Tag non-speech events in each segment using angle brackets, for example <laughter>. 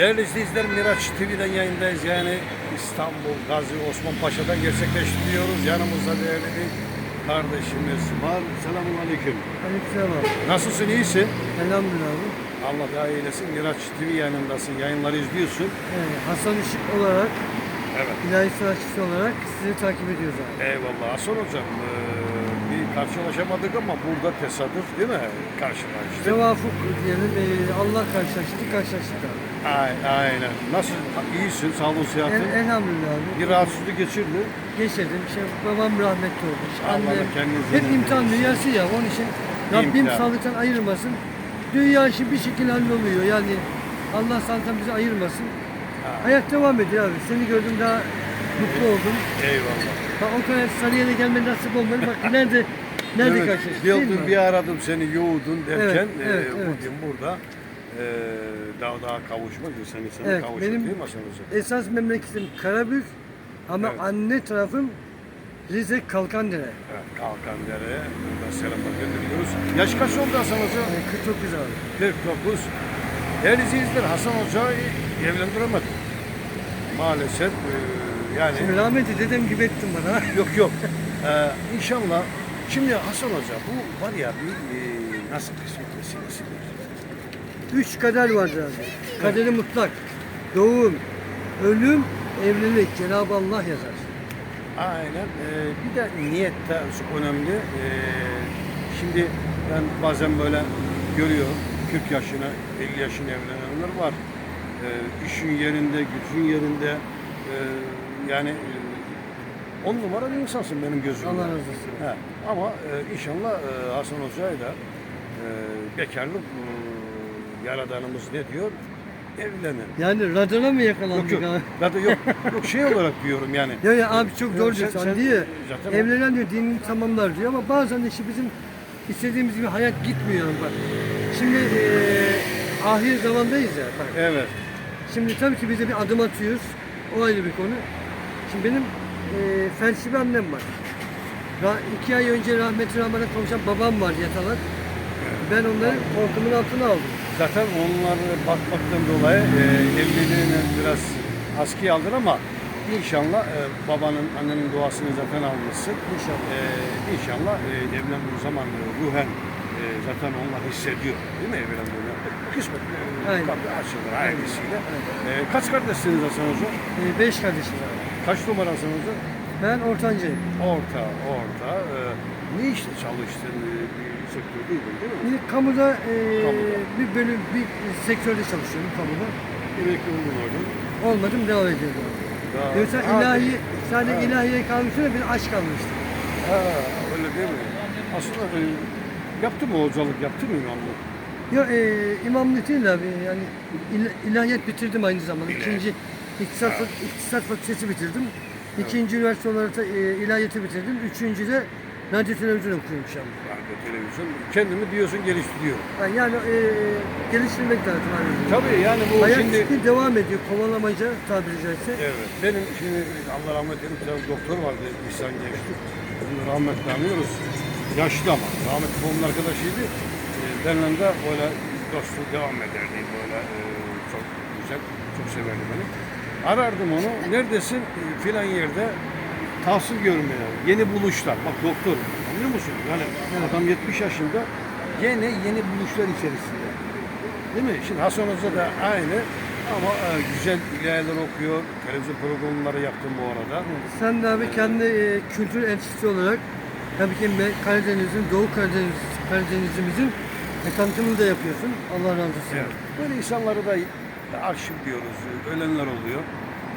Değerli izleyiciler Miraç TV'den yayındayız. Yani İstanbul Gazi Osman Paşa'dan gerçekleştiriyoruz. Yanımızda değerli bir kardeşimiz var. Selamun Aleyküm. Aleykümselam abi. Nasılsın? iyisin? Elhamdülillah abi. Allah daha iyi eylesin. Miraç TV yayınındasın. Yayınları izliyorsun. Ee, Hasan Işık olarak, Evet. ilahi sanatçısı olarak sizi takip ediyoruz abi. Eyvallah. Hasan Hocam eee, bir karşılaşamadık ama burada tesadüf değil mi? Karşılaştık. Tevafuk diyelim, ee, Allah karşılaştı, karşılaştık abi. Ay- Aynen. Nasıl? İyisin? Sağlığın, sıhhatin? El, elhamdülillah abi. Bir rahatsızlık geçirdin. Geçirdim. Şey, babam rahmetli oldu. İşte Allah Annem, kendinize hep imtihan dünyası ya. Onun için Rabbim İmtihan. sağlıktan ayırmasın. Dünya işi bir şekilde halloluyor. Yani Allah sağlıktan bizi ayırmasın. Hayat devam ediyor abi. Seni gördüm daha mutlu oldum. Eyvallah. Bak o kadar Sarıyer'e gelme nasip olmadı. Bak nerede <laughs> nerede Evet, karşılaştık değil mi? bir aradım seni yoğudun derken Evet, evet, e, evet. bugün burada e, daha daha kavuşmak insan insana Evet, kavuşur benim- değil mi Hasan Hocam? Esas memleketim Karabük ama Evet. anne tarafım Rize Kalkandere. Evet, Kalkandere'ye buradan selamlar gönderiyoruz. Yaş kaç oldu Hasan Hoca? Yani 49 abi. 49. Değerli izleyiciler Hasan Hoca'yı evlendiremedim. Maalesef e, yani Şimdi rahmetli dedem gibi ettin bana. <laughs> yok yok. <laughs> E, inşallah şimdi Hasan Hoca bu var ya bir e, nasıl kısmet meselesidir. Üç kader vardır abi. Kaderi mutlak. Doğum, ölüm, evlilik. Cenab-ı Allah yazar. Aynen. Ee, bir de niyet de önemli. Ee, şimdi ben bazen böyle görüyorum 40 yaşına, 50 yaşına evlenenler var. Ee, işin yerinde, gücün yerinde. Ee, yani e, on numara bir insansın benim gözümde. Allah razı olsun. He. Ama e, inşallah e, Hasan Hoca'yı da e, bekarlık yaradanımız ne diyor? Evlenin. Yani radona mı Yok yakalandık yok. abi? Zaten yok. Yok şey olarak diyorum yani. Ya ya abi çok doğru Sen- diyorsun sen- diyor. zaten- Evlenen diyor dinini tamamlar diyor ama bazen de işte bizim istediğimiz gibi hayat gitmiyor bak. Şimdi eee ahir zamandayız ya bak. Evet. Şimdi tabii ki biz de bir adım atıyoruz. O ayrı bir konu. Şimdi benim felçli bir annem var. Ra- iki ay önce rahmetli rahmete konuşan babam var yatalak. Ben onları korkumun altına aldım. Zaten onları bakmaktan dolayı e, evliliğini biraz askıya aldın ama inşallah e, babanın, annenin duasını zaten almışsın. İnşallah. E, inşallah e, evlendiği zaman e, ruhen e, zaten onlar hissediyor değil mi evlendiğini? Kısmet e, Aynen. kapı açılır ailesiyle. E, kaç kardeşsiniz Hasan Hoca? Eee, beş kardeşiz abi. Kaç numara Hasan Hoca? Ben ortancayım. Orta, orta. E, ne işte çalıştın? E, bir sektördeydin değil mi? Bir kamuda, eee, Kamuda. bir bölüm, bir sektörde çalışıyorum kamuda. Emekli oldun orada. Olmadım devam ediyorum. Daha- Yoksa Ha, ilahi, sadece Ha. ilahiye kalmıştım da bir aç kalmıştım. Ha, öyle değil mi? Aslında e, yaptı mı hocalık, yaptı mı imamlık? Ya e, imamlık değil abi yani il- ilahiyat bitirdim aynı zamanda. İkinci iktisat, iktisat fakültesi bitirdim. İkinci üniversite olarak da e, ilahiyatı bitirdim. Üçüncü de radyo televizyon şu an. Radyo, televizyon. Kendimi diyorsun geliştiriyorum. Yani, yani e, geliştirmek lazım abi. Tabii yani bu Hayat şimdi... çünkü devam ediyor. Kovalamaca tabiri caizse. Evet. Benim şimdi Allah rahmet eylesin bir doktor vardı İhsan Gençlik. Onu rahmetli anıyoruz. Yaşlı ama. Rahmetli onun arkadaşıydı. E, benimle de böyle dostluğu devam ederdi. Böyle e, çok güzel, çok severdi beni. Arardım onu. Neredesin? E, filan yerde tahsil görmeye. Yeni buluşlar. Bak doktor. Anlıyor musun? Yani adam 70 yaşında yine yeni buluşlar içerisinde. Değil mi? Şimdi Hasan Hoca da aynı ama e, güzel ilahiler okuyor. Televizyon programları yaptım bu arada. Sen de abi kendi e, kültür elçisi olarak tabii ki Karadeniz'in, Doğu Karadeniz, Karadeniz'imizin e, tanıtımını da yapıyorsun. Allah razı olsun. Evet. Böyle insanları da arşiv diyoruz. Ölenler oluyor.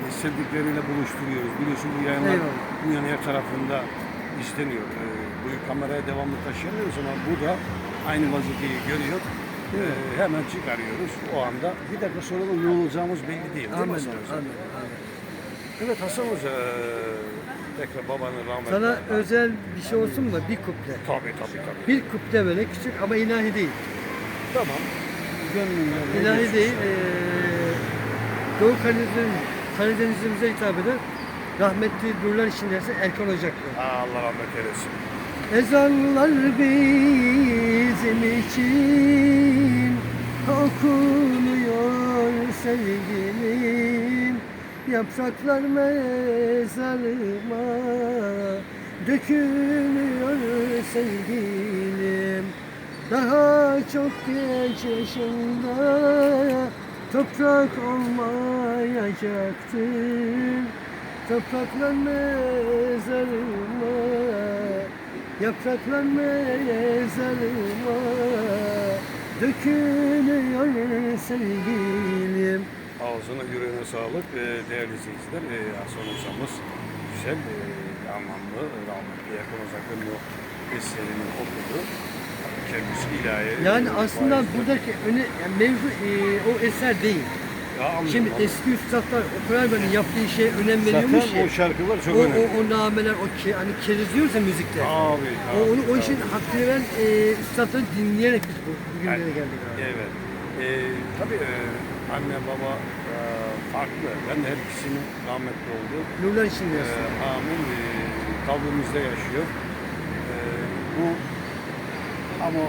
E, Sevdikleriyle buluşturuyoruz. Biliyorsun bu yayınlar Eyvallah. dünyanın her tarafında izleniyor. E, Bu kameraya devamlı taşıyamıyoruz ama bu da aynı vazifeyi görüyor. E, hemen çıkarıyoruz o anda. Bir dakika sonra da ne olacağımız belli değil. değil mi Amin, Hasan Hoca? amin. Evet Hasan Hoca e, tekrar babanın rahmetli. Sana özel bir şey olsun mu? Bir kuple. Tabii tabii tabii. Bir kuple böyle küçük ama ilahi değil. Tamam. Gönlümden ne İlahi değil. Ee, Doğu Karadeniz'in Karadeniz'imize hitap eden rahmetli nurlar içindesin Erkan Ocaklı. Allah rahmet eylesin. Ezanlar bizim için okunuyor sevgilim Yapraklar mezarıma Dökülüyor sevgilim Daha çok genç yaşında Toprak olmayacaktır Topraklar mezarıma Yapraklar mezarıma Dökülüyor sevgilim Ağzına yüreğine sağlık Ee, değerli izleyiciler. Ee, hocamız güzel, e, anlamlı, rahmetli yakın uzakın o eserini okudu. Kendisi ilahi. Yani aslında vaizdir. buradaki öne, yani mevzu e, o eser değil. Ya anlıyorum, Şimdi anlıyorum. eski üstadlar o kadar böyle yaptığı şeye önem veriyormuş Zaten ya. o şarkılar çok O, o, önemli. o nameler, o ke, hani keriz diyoruz ya müzikte. Abi, O, onu, o abi, işin abi. hakkını veren e, üstadları dinleyerek biz bu, bugünlere Yani, geldik abi. Evet. Ee, tabii e, anne baba e, farklı. Ben de her ikisinin rahmetli oldu. Nurlar içinde Ee, yatsın. amin. Ee, kalbimizde yaşıyor. Ee, bu ama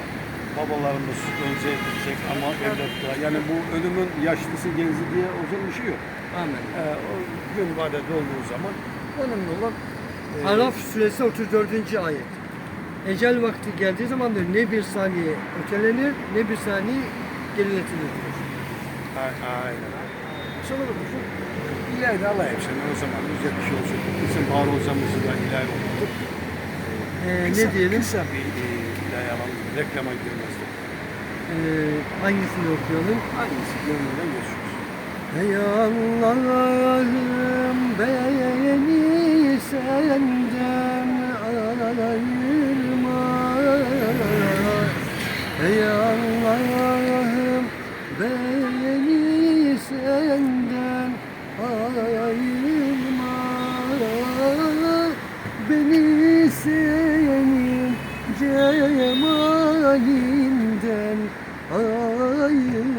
babalarımız önce gidecek ama evlatlar. Yani bu ölümün yaşlısı genci diye uzun bir şey yok. Amin. Ee, o gün vadet olduğu zaman önemli olan e, Araf suresi 34. ayet. Ecel vakti geldiği zaman diyor, ne bir saniye ötelenir ne bir saniye geriletilir. diyor. Aynen. Sonra da bu ileride alayım seni o zaman güzel bir şey olacak. Bizim Bahar hocamızı da ileride unuttuk. Ee, Kısa- ne diyelim? Kısa bir e. Reklama girmezdik. Ee, hangisini okuyalım? Hangisi gönlünden geçiyoruz. Ey Allah'ım beni senden ayırma Ey Allah'ım beni senden cemalinden ayırma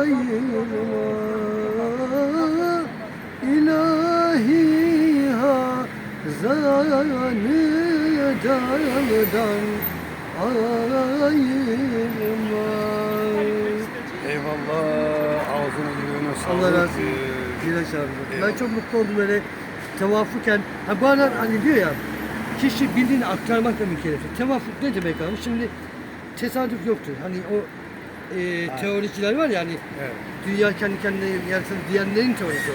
ayırma İlahi hazanı daldan ayırma Eyvallah. Ağzına yüreğine sağlık. Allah razı olsun. Güneş abi. Ben çok mutlu oldum böyle tevafuken. Ha bu arada hani diyor ya kişi bildiğini aktarmakla mükelleftir. Tevafuk ne demek abi? Şimdi tesadüf yoktur. Hani o e, teoriciler var ya hani Evet. dünya kendi kendine yaratılır diyenlerin teorisi o.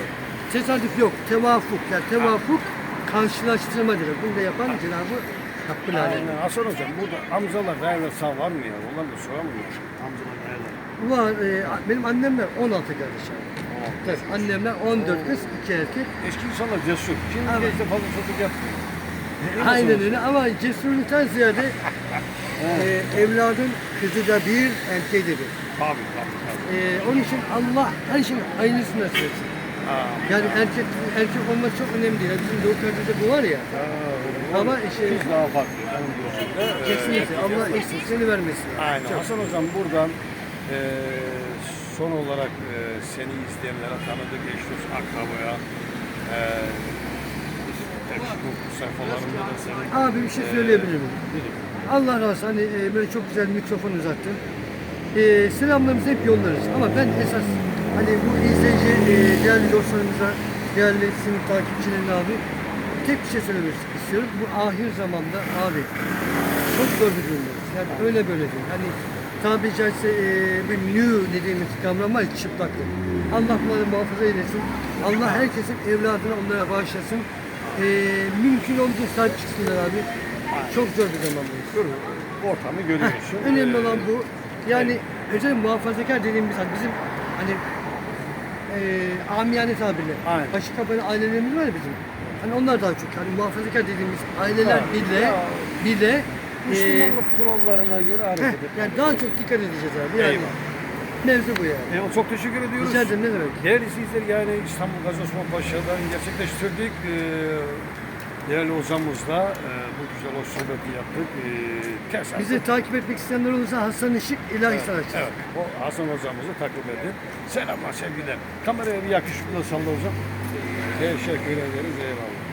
Tesadüf yok. Tevafuk. Yani tevafuk karşılaştırma demek. Bunu da yapan Cenab-ı Hakk'ın alemi. Aynen. Hasan hocam burada amcalar değerler sağ var mı ya? Onlar da soramıyor. Amcalar değerler. Var. e, benim annemler 16 kardeş abi. Tabii, annemler 14 kız, 2 erkek. Eski insanlar cesur. Şimdi Evet. gençler fazla çocuk yapmıyor. Aynen öyle ama cesurluktan ziyade e, evladın kızı da bir, erkeği de bir. Tabii tabii tabii. E, onun için Allah her şeyin aynısını nasip etsin. Aa, Yani erkek erkek olması çok önemli değil. Yani bizim Doğu Karadeniz'de bu var ya. aa, Ama biz daha farklı. Ee, Kesinlikle Allah eksikliğini vermesin. Aynen. Çok- Hasan hocam buradan e, son olarak e, seni izleyenlere tanıdık eş dost akrabaya e, Facebook sayfalarında da senin Abi bir şey söyleyebilir miyim? Allah razı olsun. Hani e, böyle çok güzel mikrofon uzattın. E, selamlarımızı hep yollarız. Ama ben esas hani bu izleyici e, değerli dostlarımıza, değerli sizin takipçilerine abi tek bir şey söylemek istiyorum. Bu ahir zamanda abi çok zor bir durumdayız. Yani öyle böyle değil. Hani tabiri caizse e, bir new dediğimiz kavram var çıplaklık. Allah bunları muhafaza eylesin. Allah herkesin evladını onlara bağışlasın. E, mümkün olduğu sahip çıksınlar abi. Çok zor bir zamandayız. Dur, ortamı görüyorsun. <laughs> Önemli olan bu. Yani özel muhafazakar dediğimiz hani bizim hani e, amiyane tabirle Aynen. başı kapalı ailelerimiz var ya bizim. Hani onlar daha çok hani muhafazakar dediğimiz aileler Ha, bile ya. bile e, Müslümanlık kurallarına göre hareket etmek. yani daha çok dikkat edeceğiz abi. Yani Eyvallah. mevzu bu yani. Eyvallah, çok teşekkür ediyoruz. Rica ederim ne demek. Değerli izleyiciler yani İstanbul Gazi Osman Paşa'dan gerçekleştirdik. Ee, değerli hocamızla e, bu güzel hoş sohbeti yaptık. Ters Bizi takip etmek isteyenler olursa Hasan Işık İlahi Sanatçı. Evet, o Hasan hocamızı takip edin. Selamlar, sevgiler. Kameraya bir yakışıklı salla hocam. Teşekkür ederiz, eyvallah.